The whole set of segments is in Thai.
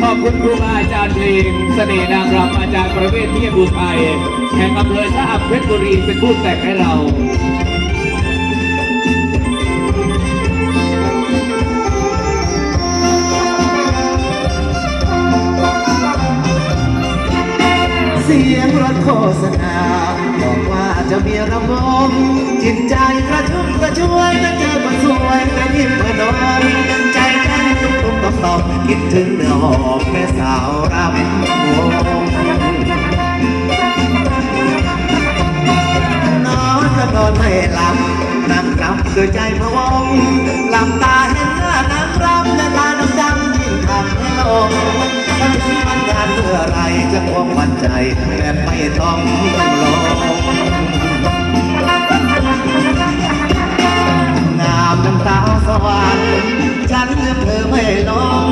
ขอบคุณครูบาอาจารย์เพลงเสน่ห์นางรำอาจารย์ประเวศที่บุญไทยแห่งอำเภอชะอำเพชรบุรีเป็นผู้แต่งให้เรา สียงรถโฆษณาบอกว่าจะมีระบบจิตใจกระชุ่มกระชวยถ้าเจอคนสวยและยิ้มกระนองใจแค่ตุ้มตุ้มต่อมต่อมคิดถึงเนื้อหอมแม่สาวรำวงนอนก็นอนไม่หลับนั่งรำด้วยใจพะวง ควงวันใจแบบไม่ต้องลงงามน้ำตาสวรรค์ฉันเลือกเธอไม่ลง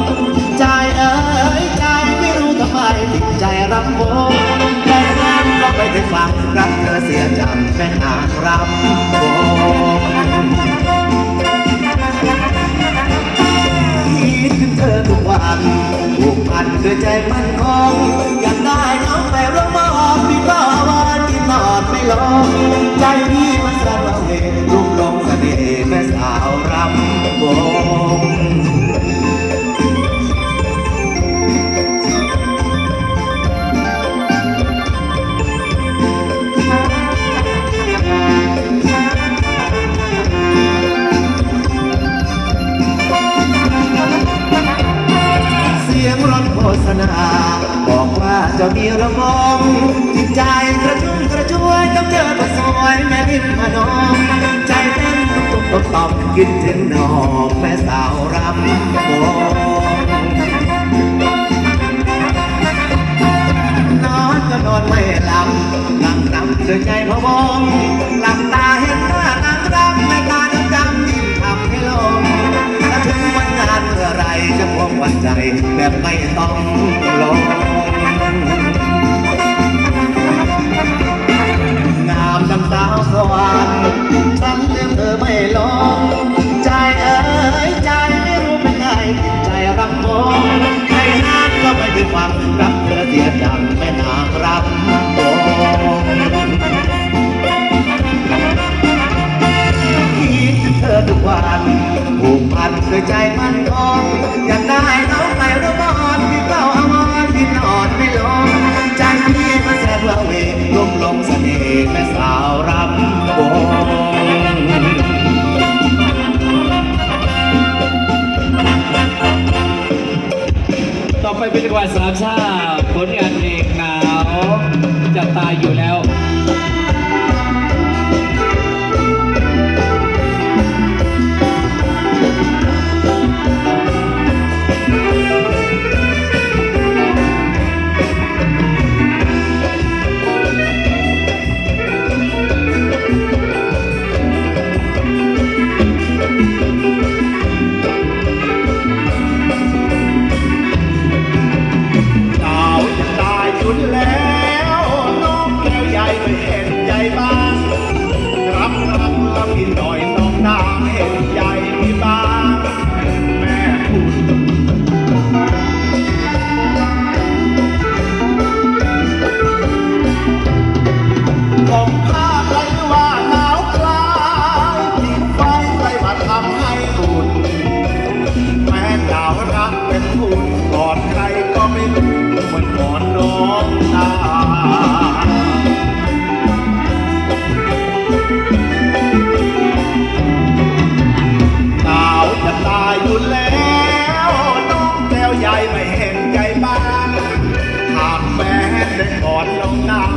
ใจเอ๋ยใจไม่รู้ทำไมติดใจรำวงแต่น้ำก็ไปได้ฟังรักเธอเสียจังแฟนนางรำวง เธอทุกวันผูกพันด้วยใจมันคงอยากได้ จะมีระบงจิตใจกระชุ่มกระชวยต้องเจอคนสวยแม่ริมพนมใจเต้นตุกตุกตบตบคิดถึงน้องแม่สาวรำวงนอนก็นอนไม่หลับนั่งรำด้วยใจพะวงหลับตาเห็นหน้านางรำแม่ตาดำดำยิ่งทำให้ลงถ้าถึงวันงานเมื่อไรจะพวงวันใจแบบไม่ต้องลง วสวรรค์ เป็นจังหวัดสามชาติ ตาหนาวจะตายอยู่แล้วน้องแก้วใหญ่ไม่เห็นใจบ้างหากแม้ได้กอดน้องหมือนได้กินเป็นยา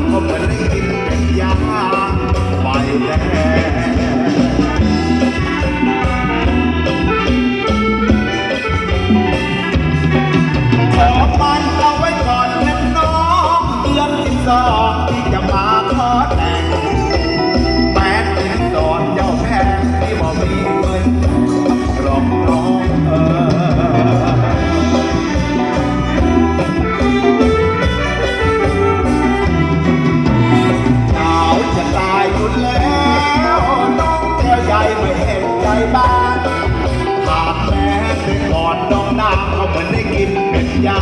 น้องน้าเขาเหมือนได้กินเป็ดยา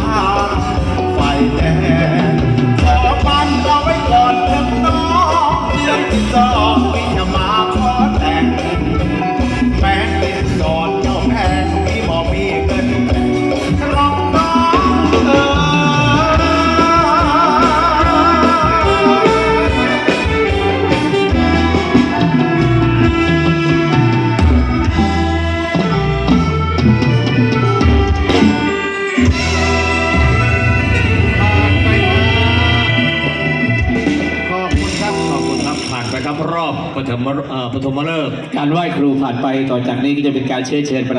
ไฟแดง ปฐมปฐมฤกษ์การไหว้ครูผ่านไปต่อจากนี้ก็จะเป็นการเชื้อเชิญประ